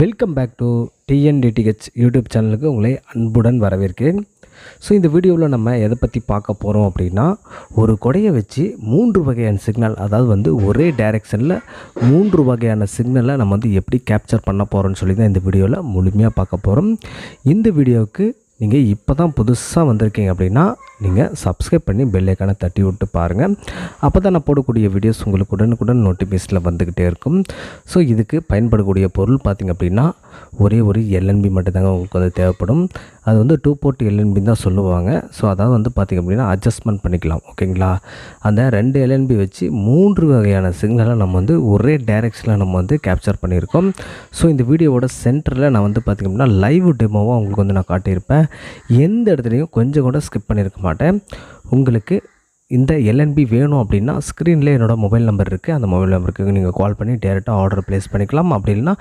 Welcome back to TNTDH YouTube சேனலுக்கு உங்களை அன்புடன் வரவேற்கிறேன். ஸோ இந்த வீடியோவில் நம்ம எதை பற்றி பார்க்க போகிறோம் அப்படின்னா ஒரு கொடையை வச்சு மூன்று வகையான சிக்னல் அதாவது வந்து ஒரே டைரெக்ஷனில் மூன்று வகையான சிக்னலை நம்ம வந்து எப்படி கேப்சர் பண்ண போகிறோம்னு சொல்லி தான் இந்த வீடியோவில் முழுமையாக பார்க்க போகிறோம் இந்த வீடியோவுக்கு நீங்கள் இப்போ தான் புதுசாக வந்திருக்கீங்க அப்படின்னா நீங்கள் சப்ஸ்கிரைப் பண்ணி பெல்லைக்கான தட்டி விட்டு பாருங்கள் அப்போ தான் நான் போடக்கூடிய வீடியோஸ் உங்களுக்கு உடனுக்குடன் நோட்டிஃபிகேஷனில் வந்துக்கிட்டே இருக்கும். ஸோ இதுக்கு பயன்படக்கூடிய பொருள் பார்த்திங்க அப்படின்னா ஒரே ஒரு எல்என்பி மட்டும்தாங்க உங்களுக்கு வந்து தேவைப்படும். அது வந்து டூ போர்ட் எல்என்பி தான் சொல்லுவாங்க. ஸோ அதாவது வந்து பார்த்திங்க அப்படின்னா அட்ஜஸ்ட்மெண்ட் பண்ணிக்கலாம். ஓகேங்களா அந்த ரெண்டு எல்என்பி வச்சு மூன்று வகையான சிக்னலை நம்ம வந்து ஒரே டைரெக்ஷனில் நம்ம வந்து கேப்சர் பண்ணியிருக்கோம். ஸோ இந்த வீடியோவோட சென்டரில் நான் வந்து பார்த்திங்க அப்படின்னா லைவ் டெமோவாக உங்களுக்கு வந்து நான் காட்டியிருப்பேன். எந்த இடத்துலையும் கொஞ்சம் கூட ஸ்கிப் பண்ணியிருக்க மாட்டேன். உங்களுக்கு இந்த எல்என்பி வேணும் அப்படின்னா ஸ்க்ரீனில் என்னோடய மொபைல் நம்பர் இருக்குது அந்த மொபைல் நம்பருக்கு நீங்கள் கால் பண்ணி டேரெக்டாக ஆர்டர் ப்ளேஸ் பண்ணிக்கலாம். அப்படி இல்லைனா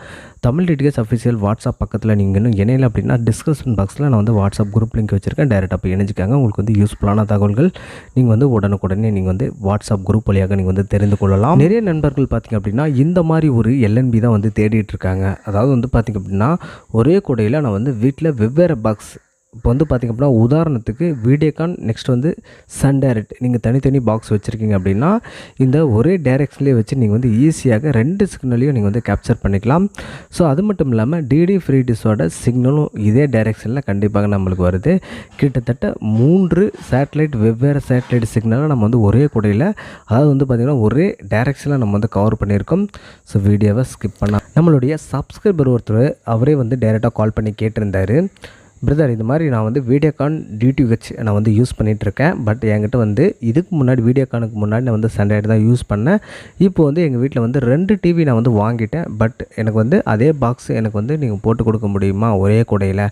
தமிழ் டிடிஎஸ் அஃபிஷியல் வாட்ஸ்அப் பக்கத்தில் நீங்கள் இன்னும் இணையில அப்படின்னா டிஸ்கிரிப்ஷன் பாக்ஸில் நான் வந்து வாட்ஸ்அப் குரூப் லிங்க் வச்சுருக்கேன். டேரெக்டாக போய் இணைஞ்சிக்காங்க. உங்களுக்கு வந்து யூஸ்ஃபுல்லான தகவல்கள் நீங்கள் வந்து உடனுக்குடனே நீங்கள் வந்து வாட்ஸ்அப் குரூப் வழியாக நீங்கள் வந்து தெரிந்து கொள்ளலாம். நிறைய நண்பர்கள் பார்த்திங்க அப்படின்னா இந்த மாதிரி ஒரு எல்என்பி தான் வந்து தேடிட்டு இருக்காங்க. அதாவது வந்து பார்த்திங்க அப்படின்னா ஒரே கூடையில் நான் வந்து வீட்டில் வெவ்வேறு பாக்ஸ் இப்போ வந்து பார்த்திங்க அப்படின்னா உதாரணத்துக்கு வீடியோகான் நெக்ஸ்ட் வந்து சன் டேரக்ட் நீங்கள் தனித்தனி பாக்ஸ் வச்சுருக்கீங்க அப்படின்னா இந்த ஒரே டேரக்ஷன்லேயே வச்சு நீங்கள் வந்து ஈஸியாக ரெண்டு சிக்னலையும் நீங்கள் வந்து கேப்சர் பண்ணிக்கலாம். ஸோ அது மட்டும் இல்லாமல் டிடி ஃப்ரீடிஸோட சிக்னலும் இதே டேரக்ஷனில் கண்டிப்பாக நம்மளுக்கு வருது. கிட்டத்தட்ட மூன்று சேட்டலைட் வெவ்வேறு சேட்டலைட் சிக்னலை நம்ம வந்து ஒரே கூடையில் அதாவது வந்து பார்த்திங்கன்னா ஒரே டேரக்ஷனில் நம்ம வந்து கவர் பண்ணியிருக்கோம். ஸோ வீடியோவை ஸ்கிப் பண்ணலாம் நம்மளுடைய சப்ஸ்கிரைபர் ஒருத்தர் அவரே வந்து டைரெக்டாக கால் பண்ணி கேட்டிருந்தார். பிரதர் இது மாதிரி நான் வந்து வீடியோகான் டிடிஹெச் நான் வந்து யூஸ் பண்ணிகிட்ருக்கேன் பட் என்கிட்ட வந்து இதுக்கு முன்னாடி வீடியோகானுக்கு முன்னாடி நான் வந்து சண்டைடு தான் யூஸ் பண்ணேன். இப்போ வந்து எங்கள் வீட்டில் வந்து ரெண்டு டிவி நான் வந்து வாங்கிட்டேன். பட் எனக்கு வந்து அதே பாக்ஸ் எனக்கு வந்து நீங்கள் போட்டு கொடுக்க முடியுமா? ஒரே குடையில்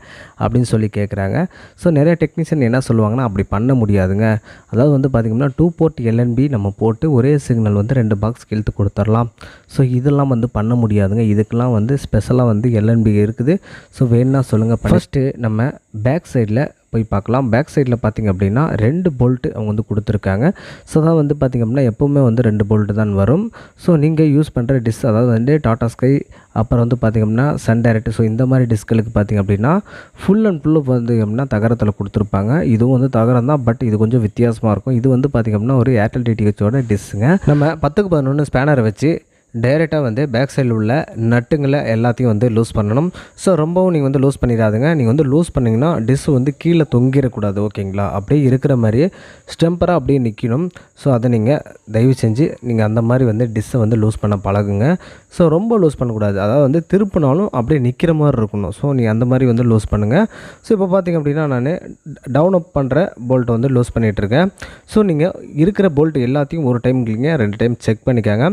அப்படின்னு சொல்லி கேட்குறாங்க ஸோ நிறைய டெக்னீஷியன் என்ன சொல்லுவாங்கன்னா அப்படி பண்ண முடியாதுங்க. அதாவது வந்து பார்த்திங்கன்னா டூ போர்ட் எல்என்பி நம்ம போட்டு ஒரே சிக்னல் வந்து ரெண்டு பாக்ஸ் கிழ்த்து கொடுத்துடலாம். ஸோ இதெல்லாம் வந்து பண்ண முடியாதுங்க. இதுக்கெல்லாம் வந்து ஸ்பெஷலாக வந்து எல்என்பி இருக்குது. ஸோ வேணுன்னா சொல்லுங்கள் ஃபஸ்ட்டு நம்ம நம்ம பேக் சைடில் போய் பார்க்கலாம். பேக் சைடில் பார்த்திங்க அப்படின்னா ரெண்டு போல்ட்டு அவங்க வந்து கொடுத்துருக்காங்க. ஸோ அதான் வந்து பார்த்திங்க அப்படின்னா எப்போவுமே வந்து ரெண்டு போல்ட்டு தான் வரும். ஸோ நீங்கள் யூஸ் பண்ணுற டிஸ் அதாவது வந்து டாட்டா ஸ்கை அப்புறம் வந்து பார்த்திங்க அப்படின்னா சன் டைரக்ட் ஸோ இந்த மாதிரி டிஸ்களுக்கு பார்த்திங்க அப்படின்னா ஃபுல் அண்ட் ஃபுல்லு வந்து அப்படின்னா தகரத்தில் கொடுத்துருப்பாங்க. இதுவும் வந்து தகரம் தான் பட் இது கொஞ்சம் வித்தியாசமாக இருக்கும். இது வந்து பார்த்திங்க அப்படின்னா ஒரு ஏர்டெல் டிடிஹெச்சோட டிஸ்ஸுங்க நம்ம பத்துக்கு பதினொன்று ஸ்பேனரை வச்சு டைரெக்டாக வந்து பேக் சைடில் உள்ள நட்டுங்களை எல்லாத்தையும் வந்து லூஸ் பண்ணணும். ஸோ ரொம்பவும் நீங்கள் வந்து லூஸ் பண்ணிடாதுங்க. நீங்கள் வந்து லூஸ் பண்ணிங்கன்னா டிஸ் வந்து கீழே தொங்கிடக்கூடாது ஓகேங்களா? அப்படியே இருக்கிற மாதிரியே ஸ்டெம்பராக அப்படியே நிற்கணும் ஸோ அதை நீங்கள் தயவு செஞ்சு நீங்கள் அந்த மாதிரி வந்து டிஸ்ஸை வந்து லூஸ் பண்ண பழகுங்க. ஸோ ரொம்ப லூஸ் பண்ணக்கூடாது. அதாவது வந்து திருப்பினாலும் அப்படியே நிற்கிற மாதிரி இருக்கணும். ஸோ நீங்கள் அந்த மாதிரி வந்து லூஸ் பண்ணுங்கள் ஸோ இப்போ பார்த்திங்க அப்படின்னா நான் டவுன் அப் பண்ணுற போல்ட்டை வந்து லூஸ் பண்ணிகிட்ருக்கேன் ஸோ நீங்கள் இருக்கிற போல்ட் எல்லாத்தையும் ஒரு டைம் இல்லைங்க ரெண்டு டைம் செக் பண்ணிக்காங்க.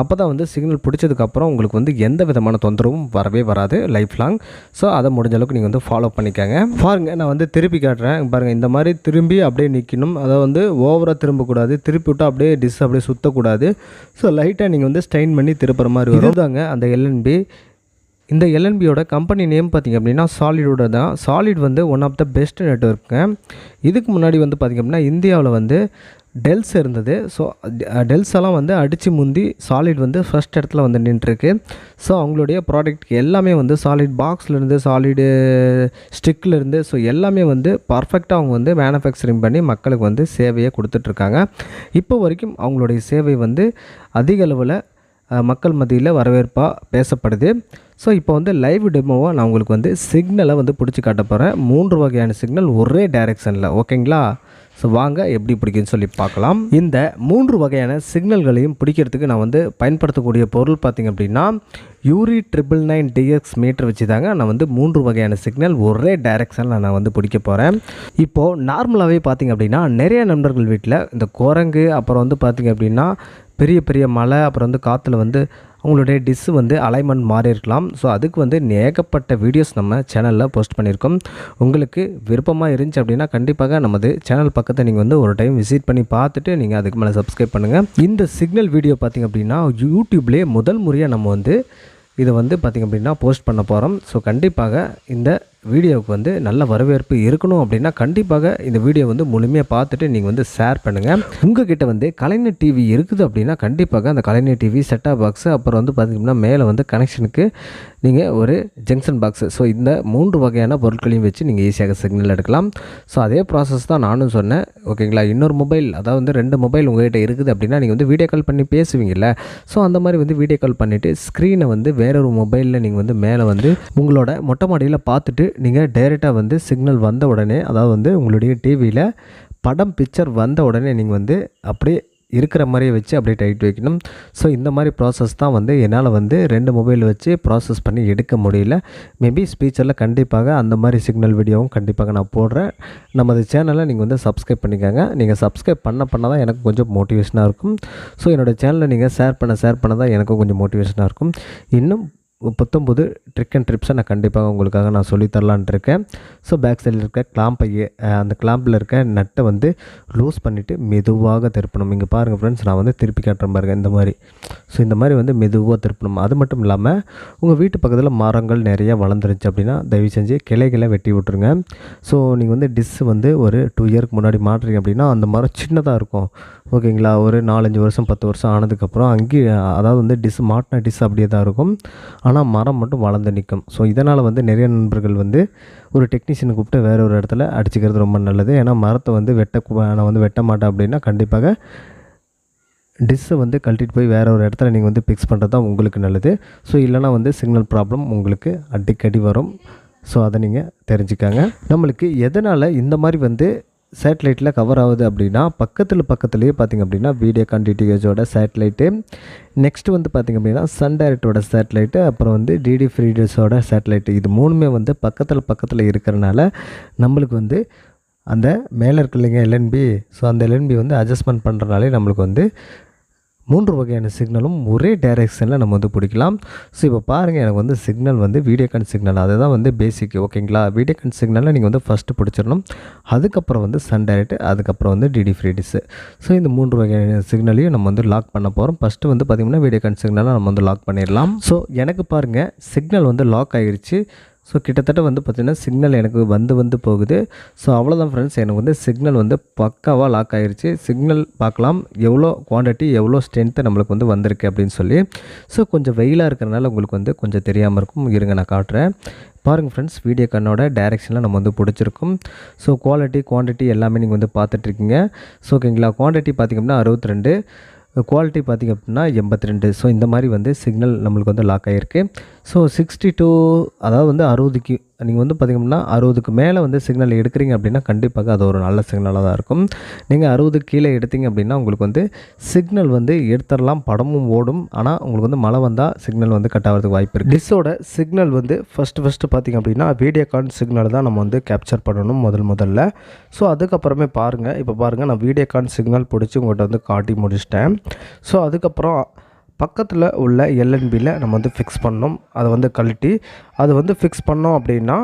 அப்போ தான் வந்து சிக்னல் பிடிச்சதுக்கப்புறம் உங்களுக்கு வந்து எந்த விதமான தொந்தரவும் வரவே வராது லைஃப் லாங் ஸோ அதை முடிஞ்ச அளவுக்கு நீங்கள் வந்து ஃபாலோ பண்ணிக்கோங்க. பாருங்கள் நான் வந்து திருப்பி காட்டுறேன். பாருங்கள் இந்த மாதிரி திரும்பி அப்படியே நிற்கணும் அதை வந்து ஓவராக திரும்பக்கூடாது. திருப்பி விட்டால் அப்படியே டிஸ் அப்படியே சுற்றக்கூடாது ஸோ லைட்டாக நீங்கள் வந்து ஸ்டெயின் பண்ணி திருப்புற மாதிரி வரும். தாங்க அந்த எல்என்பி இந்த எல்என்பியோட கம்பெனி நேம் பார்த்திங்க அப்படின்னா சாலிடோட தான். சாலிட் வந்து ஒன் ஆஃப் த பெஸ்ட் நெட்ஒர்க்குங்க இதுக்கு முன்னாடி வந்து பார்த்திங்க அப்படின்னா இந்தியாவில் வந்து டெல்ஸ் இருந்தது. ஸோ டெல்ஸ் எல்லாம் வந்து அடித்து முந்தி சாலிட் வந்து ஃபஸ்ட் இடத்துல வந்து நின்றுருக்கு. ஸோ அவங்களுடைய ப்ராடக்ட் எல்லாமே வந்து சாலிட் பாக்ஸ்லேருந்து சாலிடு ஸ்டிக்லேருந்து ஸோ எல்லாமே வந்து பர்ஃபெக்டாக அவங்க வந்து மேனுஃபேக்சரிங் பண்ணி மக்களுக்கு வந்து சேவையை கொடுத்துட்ருக்காங்க இப்போ வரைக்கும் அவங்களுடைய சேவை வந்து அதிக அளவில் மக்கள் மத்தியில் வரவேற்பாக பேசப்படுது. ஸோ இப்போ வந்து லைவ் டெமோவாக நான் உங்களுக்கு வந்து சிக்னலை வந்து பிடிச்சி காட்ட போகிறேன் மூன்று வகையான சிக்னல் ஒரே டைரெக்ஷனில் ஓகேங்களா? ஸோ வாங்க எப்படி பிடிக்குன்னு சொல்லி பார்க்கலாம். இந்த மூன்று வகையான சிக்னல்களையும் பிடிக்கிறதுக்கு நான் வந்து பயன்படுத்தக்கூடிய பொருள் பார்த்திங்க அப்படின்னா யூரி ட்ரிபிள் நைன் டிஎக்ஸ் மீட்டர் வச்சு தாங்க நான் வந்து மூன்று வகையான சிக்னல் ஒரே டைரெக்ஷனில் நான் வந்து பிடிக்க போகிறேன் இப்போது நார்மலாகவே பார்த்திங்க அப்படின்னா நிறைய நண்பர்கள் வீட்டில் இந்த குரங்கு அப்புறம் வந்து பார்த்திங்க அப்படின்னா பெரிய பெரிய மலை அப்புறம் வந்து காற்றுல வந்து அவங்களுடைய டிஸ்ஸு வந்து அலைன்மெண்ட் மாறி இருக்கலாம். ஸோ அதுக்கு வந்து ஏகப்பட்ட வீடியோஸ் நம்ம சேனலில் போஸ்ட் பண்ணியிருக்கோம். உங்களுக்கு விருப்பமாக இருந்துச்சு அப்படின்னா கண்டிப்பாக நமது சேனல் பக்கத்தை நீங்கள் வந்து ஒரு டைம் விசிட் பண்ணி பார்த்துட்டு நீங்கள் அதுக்கு மேலே சப்ஸ்கிரைப் பண்ணுங்கள் இந்த சிக்னல் வீடியோ பார்த்திங்க அப்படின்னா யூடியூப்லேயே முதல் முறையாக நம்ம வந்து இதை வந்து பார்த்திங்க அப்படின்னா போஸ்ட் பண்ண போகிறோம் ஸோ கண்டிப்பாக இந்த வீடியோவுக்கு வந்து நல்ல வரவேற்பு இருக்கணும் அப்படின்னா கண்டிப்பாக இந்த வீடியோ வந்து முழுமையாக பார்த்துட்டு நீங்கள் வந்து ஷேர் பண்ணுங்கள் உங்ககிட்ட வந்து கலைஞர் டிவி இருக்குது அப்படின்னா கண்டிப்பாக அந்த கலைஞர் டிவி செட்டாப் பாக்ஸு அப்புறம் வந்து பார்த்திங்கன்னா மேலே வந்து கனெக்ஷனுக்கு நீங்கள் ஒரு ஜங்ஷன் பாக்ஸு ஸோ இந்த மூன்று வகையான பொருட்களையும் வச்சு நீங்கள் ஈஸியாக சிக்னல் எடுக்கலாம். ஸோ அதே ப்ராசஸ் தான் நானும் சொன்னேன். ஓகேங்களா இன்னொரு மொபைல் அதாவது வந்து ரெண்டு மொபைல் உங்கள்கிட்ட இருக்குது அப்படின்னா நீங்கள் வந்து வீடியோ கால் பண்ணி பேசுவீங்கல்ல. ஸோ அந்த மாதிரி வந்து வீடியோ கால் பண்ணிவிட்டு ஸ்க்ரீனை வந்து வேறொரு மொபைலில் நீங்கள் வந்து மேலே வந்து உங்களோட மொட்டை மாடியில் பார்த்துட்டு நீங்கள் டைரெக்டாக வந்து சிக்னல் வந்த உடனே அதாவது வந்து உங்களுடைய டிவியில் படம் பிக்சர் வந்த உடனே நீங்கள் வந்து அப்படியே இருக்கிற மாதிரியே வச்சு அப்படியே டைட் வைக்கணும். ஸோ இந்த மாதிரி ப்ராசஸ் தான் வந்து என்னால் வந்து ரெண்டு மொபைல் வச்சு ப்ராசஸ் பண்ணி எடுக்க முடியல. மேபி ஸ்பீச்சரில் கண்டிப்பாக அந்த மாதிரி சிக்னல் வீடியோவும் கண்டிப்பாக நான் போடுறேன். நமது சேனலை நீங்கள் வந்து சப்ஸ்கிரைப் பண்ணிக்கோங்க. நீங்கள் சப்ஸ்கிரைப் பண்ண பண்ண தான் எனக்கு கொஞ்சம் மோட்டிவேஷனாக இருக்கும். ஸோ என்னோடய சேனலை நீங்கள் ஷேர் பண்ண ஷேர் பண்ண தான் எனக்கும் கொஞ்சம் மோட்டிவேஷனாக இருக்கும். இன்னும் புத்தம்புது ட்ரிக் அண்ட் ட்ரிப்ஸை நான் கண்டிப்பாக உங்களுக்காக நான் சொல்லித்தரலான் இருக்கேன். ஸோ பேக் சைடில் இருக்க கிளாம்பை அந்த கிளாம்பில் இருக்க நட்டை வந்து லூஸ் பண்ணிவிட்டு மெதுவாக திருப்பணும். இங்கே பாருங்கள் ஃப்ரெண்ட்ஸ் நான் வந்து திருப்பி காட்டுற பாருங்கள் இந்த மாதிரி. ஸோ இந்த மாதிரி வந்து மெதுவாக திருப்பணும். அது மட்டும் இல்லாமல் உங்கள் வீட்டு பக்கத்தில் மரங்கள் நிறையா வளர்ந்துருச்சு அப்படின்னா தயவு செஞ்சு கிளைகளை வெட்டி விட்ருங்க ஸோ நீங்கள் வந்து டிஸ் வந்து ஒரு டூ இயருக்கு முன்னாடி மாட்டுறீங்க அப்படின்னா அந்த மரம் சின்னதாக இருக்கும். ஓகேங்களா ஒரு நாலஞ்சு வருஷம் பத்து வருஷம் ஆனதுக்கப்புறம் அங்கேயே அதாவது வந்து டிஸ் மாட்டின டிஸ் அப்படியே தான் இருக்கும். ஆனால் ஆனால் மரம் மட்டும் வளர்ந்து நிற்கும் ஸோ இதனால் வந்து நிறைய நண்பர்கள் வந்து ஒரு டெக்னீஷியனை கூப்பிட்டு வேறு ஒரு இடத்துல அடிச்சுக்கிறது ரொம்ப நல்லது. ஏன்னா மரத்தை வந்து வெட்ட நான் வந்து வெட்ட மாட்டேன் அப்படின்னா கண்டிப்பாக டிஸ்ஸை வந்து கழட்டிட்டு போய் வேறு ஒரு இடத்துல நீங்கள் வந்து ஃபிக்ஸ் பண்ணுறது தான் உங்களுக்கு நல்லது. ஸோ இல்லைனா வந்து சிக்னல் ப்ராப்ளம் உங்களுக்கு அடிக்கடி வரும். ஸோ அதை நீங்கள் தெரிஞ்சுக்காங்க. நம்மளுக்கு எதனால் இந்த மாதிரி வந்து சேட்டலைட்டில் கவர் ஆகுது அப்படின்னா பக்கத்தில் பக்கத்துலேயே பார்த்திங்க அப்படின்னா வீடியோகான் டிடிஹெச்சோட சேட்டலைட்டு நெக்ஸ்ட் வந்து பார்த்திங்க அப்படின்னா சன் டைரக்டோட சேட்டலைட்டு அப்புறம் வந்து டிடி ஃப்ரீடர்ஸோட சேட்டலைட்டு இது மூணுமே வந்து பக்கத்தில் பக்கத்தில் இருக்கிறனால நம்மளுக்கு வந்து அந்த மேலே இருக்கு இல்லைங்க எல்என்பி ஸோ அந்த எல்என்பி வந்து அட்ஜஸ்ட்மெண்ட் பண்ணுறனாலே நம்மளுக்கு வந்து மூன்று வகையான சிக்னலும் ஒரே டைரெக்ஷனில் நம்ம வந்து பிடிக்கலாம். ஸோ இப்போ பாருங்கள் எனக்கு வந்து சிக்னல் வந்து வீடியோகான் சிக்னல் அதுதான் வந்து பேசிக் ஓகேங்களா வீடியோகான் சிக்னலில் நீங்கள் வந்து ஃபஸ்ட்டு பிடிச்சிடணும். அதுக்கப்புறம் வந்து சன் டைரக்ட் அதுக்கப்புறம் வந்து டிடி ஃப்ரீடிஸு ஸோ இந்த மூன்று வகையான சிக்னலையும் நம்ம வந்து லாக் பண்ண போகிறோம் ஃபஸ்ட்டு வந்து பார்த்திங்கன்னா வீடியோகான் சிக்னலை நம்ம வந்து லாக் பண்ணிடலாம். ஸோ எனக்கு பாருங்கள் சிக்னல் வந்து லாக் ஆகிருச்சு ஸோ கிட்டத்தட்ட வந்து பார்த்திங்கன்னா சிக்னல் எனக்கு வந்து வந்து போகுது. ஸோ அவ்வளோதான் ஃப்ரெண்ட்ஸ் எனக்கு வந்து சிக்னல் வந்து பக்காவாக லாக் ஆகிருச்சு சிக்னல் பார்க்கலாம். எவ்வளோ குவான்டிட்டி எவ்வளோ ஸ்ட்ரென்த்து நம்மளுக்கு வந்து வந்திருக்கு அப்படின்னு சொல்லி. ஸோ கொஞ்சம் வெயிலாக இருக்கிறனால உங்களுக்கு வந்து கொஞ்சம் தெரியாமல் இருக்கும். இருங்க நான் காட்டுறேன். பாருங்கள் ஃப்ரெண்ட்ஸ் வீடியோ கண்ணோட டேரெக்ஷனில் நம்ம வந்து பிடிச்சிருக்கும். ஸோ குவாலிட்டி குவான்டிட்டி எல்லாமே நீங்கள் வந்து பார்த்துட்ருக்கீங்க ஸோ ஓகேங்களா குவான்டிட்டி பார்த்திங்கன்னா அறுபத்தி ரெண்டு. குவாலிட்டி பார்த்திங்க அப்படின்னா எண்பத்தி ரெண்டு ஸோ இந்த மாதிரி வந்து சிக்னல் நம்மளுக்கு வந்து லாக் ஆகிருக்கு ஸோ சிக்ஸ்டி டூ அதாவது வந்து அறுபதுக்கு நீங்கள் வந்து பார்த்திங்கன்னா அறுபதுக்கு மேலே வந்து சிக்னல் எடுக்கிறீங்க அப்படின்னா கண்டிப்பாக அது ஒரு நல்ல சிக்னலாக தான் இருக்கும். நீங்கள் அறுபது கீழே எடுத்தீங்க அப்படின்னா உங்களுக்கு வந்து சிக்னல் வந்து எடுத்துடலாம் படமும் ஓடும். ஆனால் உங்களுக்கு வந்து மழை வந்தால் சிக்னல் வந்து கட் ஆகிறதுக்கு வாய்ப்பு இருக்குது டிஸோட சிக்னல் வந்து ஃபஸ்ட்டு ஃபஸ்ட்டு பார்த்திங்க அப்படின்னா வீடியோகான் சிக்னல் தான் நம்ம வந்து கேப்சர் பண்ணணும் முதல் முதல்ல. ஸோ அதுக்கப்புறமே பாருங்கள் இப்போ பாருங்கள் நான் வீடியோகான் சிக்னல் பிடிச்சி உங்கள்கிட்ட வந்து காட்டி முடிச்சிட்டேன். ஸோ அதுக்கப்புறம் பக்கத்தில் உள்ள எல்என்பியில் நம்ம வந்து ஃபிக்ஸ் பண்ணோம் அதை வந்து கழட்டி அது வந்து ஃபிக்ஸ் பண்ணோம் அப்படின்னா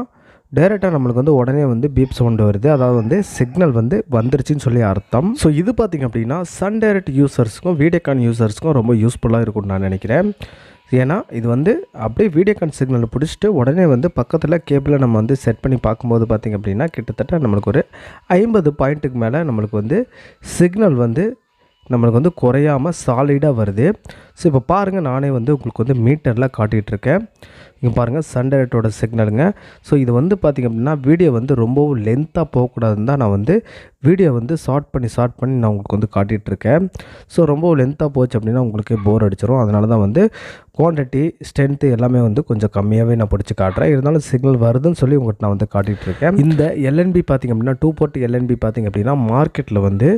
டைரெக்டாக நம்மளுக்கு வந்து உடனே வந்து பீப் சவுண்டு வருது. அதாவது வந்து சிக்னல் வந்து வந்துருச்சுன்னு சொல்லி அர்த்தம். ஸோ இது பார்த்திங்க அப்படின்னா சன் டைரக்ட் யூசர்ஸ்க்கும் வீடியோகான் யூசர்ஸ்க்கும் ரொம்ப யூஸ்ஃபுல்லாக இருக்கும்னு நான் நினைக்கிறேன். ஏன்னா இது வந்து அப்படியே வீடியோகான் சிக்னலை பிடிச்சிட்டு உடனே வந்து பக்கத்தில் கேபிளை நம்ம வந்து செட் பண்ணி பார்க்கும்போது பார்த்திங்க அப்படின்னா கிட்டத்தட்ட நம்மளுக்கு ஒரு ஐம்பது பாயிண்ட்டுக்கு மேலே நம்மளுக்கு வந்து சிக்னல் வந்து நம்மளுக்கு வந்து குறையாமல் சாலிடாக வருது. ஸோ இப்போ பாருங்கள் நானே வந்து உங்களுக்கு வந்து மீட்டரில் காட்டிகிட்ருக்கேன் இங்கே பாருங்கள் சண்டேட்டோட சிக்னலுங்க. ஸோ இது வந்து பார்த்திங்க அப்படின்னா வீடியோ வந்து ரொம்பவும் லென்த்தாக போகக்கூடாதுன்னு தான் நான் வந்து வீடியோ வந்து ஷார்ட் பண்ணி ஷார்ட் பண்ணி நான் உங்களுக்கு வந்து காட்டிகிட்டு இருக்கேன் ஸோ ரொம்ப லென்த்தாக போச்சு அப்படின்னா உங்களுக்கு போர் அடிச்சிடும் அதனால தான் வந்து குவான்டிட்டி ஸ்ட்ரென்த்து எல்லாமே வந்து கொஞ்சம் கம்மியாகவே நான் பிடிச்சி காட்டுறேன். இருந்தாலும் சிக்னல் வருதுன்னு சொல்லி உங்கள்கிட்ட நான் வந்து காட்டிகிட்டு இருக்கேன் இந்த எல்என்பி பார்த்திங்க அப்படின்னா டூ போர்ட் எல்என்பி பார்த்திங்க அப்படின்னா மார்க்கெட்டில் வந்து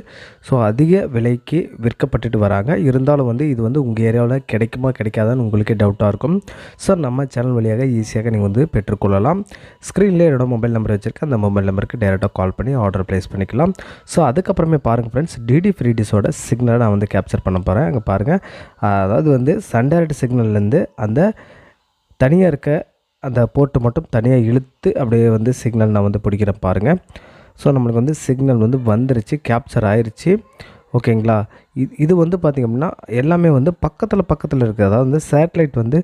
ஸோ அதிக விலைக்கு விற்கப்பட்டுட்டு வராங்க. இருந்தாலும் வந்து இது வந்து உங்கள் ஏரியாவில் கிடைக்குமா கிடைக்காதான்னு உங்களுக்கே டவுட்டாக இருக்கும். ஸோ நம்ம சேனல் வழியாக ஈஸியாக நீங்கள் வந்து பெற்றுக்கொள்ளலாம். ஸ்க்ரீன்லேயே என்னோட மொபைல் நம்பர் வச்சுருக்கேன். அந்த மொபைல் நம்பருக்கு டேரெக்டாக கால் பண்ணி ஆர்டர் ப்ளேஸ் பண்ணிக்கலாம். ஸோ அதுக்கப்புறமே பாருங்கள் ஃப்ரெண்ட்ஸ் டிடி ஃப்ரீடிஸோட சிக்னலை நான் வந்து கேப்சர் பண்ண போகிறேன் அங்கே பாருங்கள் அதாவது வந்து சன்டைரக்ட் சிக்னல்லேருந்து அந்த தனியாக இருக்க அந்த போர்ட்டு மட்டும் தனியாக இழுத்து அப்படியே வந்து சிக்னல் நான் வந்து பிடிக்கிறேன் பாருங்கள் ஸோ நம்மளுக்கு வந்து சிக்னல் வந்து வந்துருச்சு கேப்சர் ஆயிடுச்சு ஓகேங்களா இது இது வந்து பார்த்திங்க அப்படின்னா எல்லாமே வந்து பக்கத்தில் பக்கத்தில் இருக்குது அதாவது வந்து சேட்டலைட் வந்து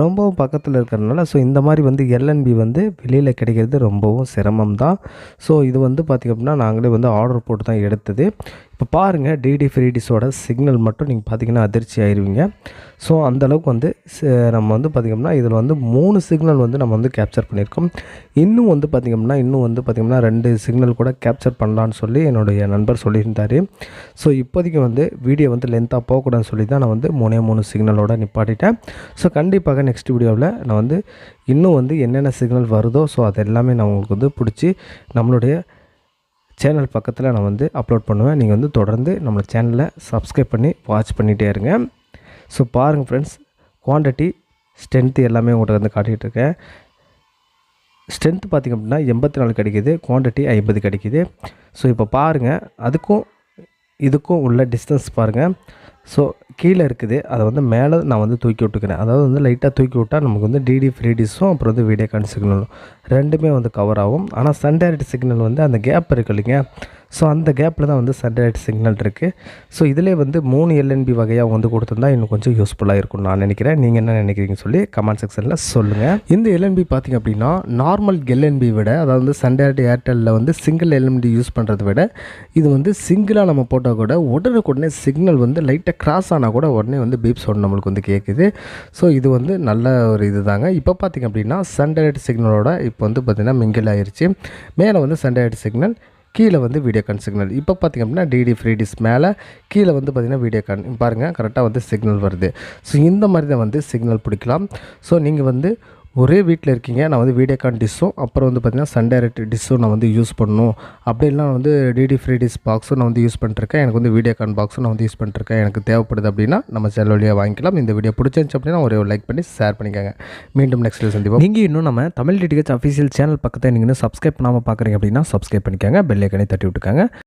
ரொம்பவும் பக்கத்தில் இருக்கிறதுனால ஸோ இந்த மாதிரி வந்து எல்என்பி வந்து வெளியில் கிடைக்கிறது ரொம்பவும் சிரமம் தான் ஸோ இது வந்து பார்த்திங்க அப்படின்னா நாங்களே வந்து ஆர்டர் போட்டு தான் எடுத்தது. இப்போ பாருங்கள் டிடி ஃப்ரீடிஸோட சிக்னல் மட்டும் நீங்கள் பார்த்தீங்கன்னா அதிர்ச்சி ஆயிடுவீங்க ஸோ அந்தளவுக்கு வந்து நம்ம வந்து பார்த்திங்கம்னா இதில் வந்து மூணு சிக்னல் வந்து நம்ம வந்து கேப்சர் பண்ணியிருக்கோம். இன்னும் வந்து பார்த்திங்கம்னா இன்னும் வந்து பார்த்திங்கம்னா ரெண்டு சிக்னல் கூட கேப்சர் பண்ணலான்னு சொல்லி என்னுடைய நண்பர் சொல்லியிருந்தார். ஸோ இப்போதைக்கு வந்து வீடியோ வந்து லென்த்தாக போகக்கூடாதுன்னு சொல்லி தான் நான் வந்து மூணே மூணு சிக்னலோட நிப்பாட்டிட்டேன். ஸோ கண்டிப்பாக நெக்ஸ்ட் வீடியோவில் நான் வந்து இன்னும் வந்து என்னென்ன சிக்னல் வருதோ ஸோ அது எல்லாமே நான் உங்களுக்கு வந்து பிடிச்சி நம்மளுடைய சேனல் பக்கத்தில் நான் வந்து அப்லோட் பண்ணுவேன். நீங்கள் வந்து தொடர்ந்து நம்ம சேனலை சப்ஸ்கிரைப் பண்ணி வாட்ச் பண்ணிகிட்டே இருங்க. ஸோ பாருங்கள் ஃப்ரெண்ட்ஸ் குவான்டிட்டி ஸ்ட்ரென்த்து எல்லாமே உங்கள்கிட்ட வந்து காட்டிகிட்டு இருக்கேன். ஸ்ட்ரென்த் பார்த்திங்க அப்படின்னா எண்பத்தி நாலு கிடைக்கிது குவான்டிட்டி ஐம்பது கிடைக்கிது. ஸோ இப்போ பாருங்கள் அதுக்கும் இதுக்கும் உள்ள டிஸ்டன்ஸ் பாருங்கள் ஸோ கீழே இருக்குது. அதை வந்து மேலே நான் வந்து தூக்கி விட்டுக்கிறேன். அதாவது வந்து லைட்டாக தூக்கி விட்டால் நமக்கு வந்து டிடி ஃப்ரீ டிஸும் அப்புறம் வந்து வீடியோ கான் சிக்னலும் ரெண்டுமே வந்து கவர் ஆகும். ஆனால் சன் சிக்னல் வந்து அந்த கேப் இருக்கு இல்லைங்க. ஸோ அந்த கேப்பில் தான் வந்து சேட்டலைட் சிக்னல் இருக்குது ஸோ இதிலே வந்து மூணு எல்என்பி வகையாக வந்து கொடுத்துருந்தா இன்னும் கொஞ்சம் யூஸ்ஃபுல்லாக இருக்கும்னு நான் நினைக்கிறேன். நீங்கள் என்ன நினைக்கிறீங்கன்னு சொல்லி கமெண்ட் செக்ஷனில் சொல்லுங்கள் இந்த எல்என்பி பார்த்திங்க அப்படின்னா நார்மல் எல்என்பி விட அதாவது வந்து சன் ஏர்டெல்லில் வந்து சிங்கிள் எல்என்பி யூஸ் பண்ணுறதை விட இது வந்து சிங்கிளாக நம்ம போட்டால் கூட உடனுக்குடனே சிக்னல் வந்து லைட்டாக கிராஸ் ஆனால் கூட உடனே வந்து பீப் சவுண்ட் நம்மளுக்கு வந்து கேட்குது ஸோ இது வந்து நல்ல ஒரு இது தாங்க இப்போ பார்த்திங்க அப்படின்னா சன் சிக்னலோட இப்போ வந்து பார்த்திங்கன்னா மிங்கிள் ஆயிடுச்சு மேலே வந்து சன் சிக்னல் கீழே வந்து வீடியோ கான் சிக்னல் இப்போ பார்த்திங்க அப்படின்னா டிடி ஃப்ரீ டிஸ் மேலே கீழே வந்து பார்த்திங்கன்னா வீடியோ கான் பாருங்கள் கரெக்டாக வந்து சிக்னல் வருது. ஸோ இந்த மாதிரி தான் வந்து சிக்னல் பிடிக்கலாம். ஸோ நீங்கள் வந்து ஒரே வீட்டில் இருக்கீங்க நான் வந்து வீடியோகான் டிஷ்ஷும் அப்புறம் வந்து பார்த்திங்கன்னா சன் டைரக்ட் டிஷ்ஷும் நான் வந்து யூஸ் பண்ணணும். அப்படி நான் வந்து டிடி ஃப்ரீ டிஷ் பாக்ஸும் நான் வந்து யூஸ் பண்ணிருக்கேன். எனக்கு வந்து வீடியோகான் பாக்ஸும் நான் வந்து யூஸ் பண்ணிருக்கேன். எனக்கு தேவைப்படுது அப்படின்னா நம்ம சேனல் வழியாக வாங்கிக்கலாம். இந்த வீடியோ பிடிச்சிருந்துச்சு அப்படின்னா ஒரே ஒரு லைக் பண்ணி ஷேர் பண்ணிக்கோங்க. மீண்டும் நெக்ஸ்ட் சந்திப்போம். நீங்கள் இன்னும் நம்ம தமிழ் டிடிஹெச் அஃபீஷியல் சேனல் பக்கத்தை நீங்கள் இன்னும் சப்ஸ்கிரைப் பண்ணாமல் பார்க்குறீங்க அப்படின்னா சப்ஸ்கிரைப் பண்ணிக்கோங்க. பெல் தட்டி விட்டுக்கோங்க.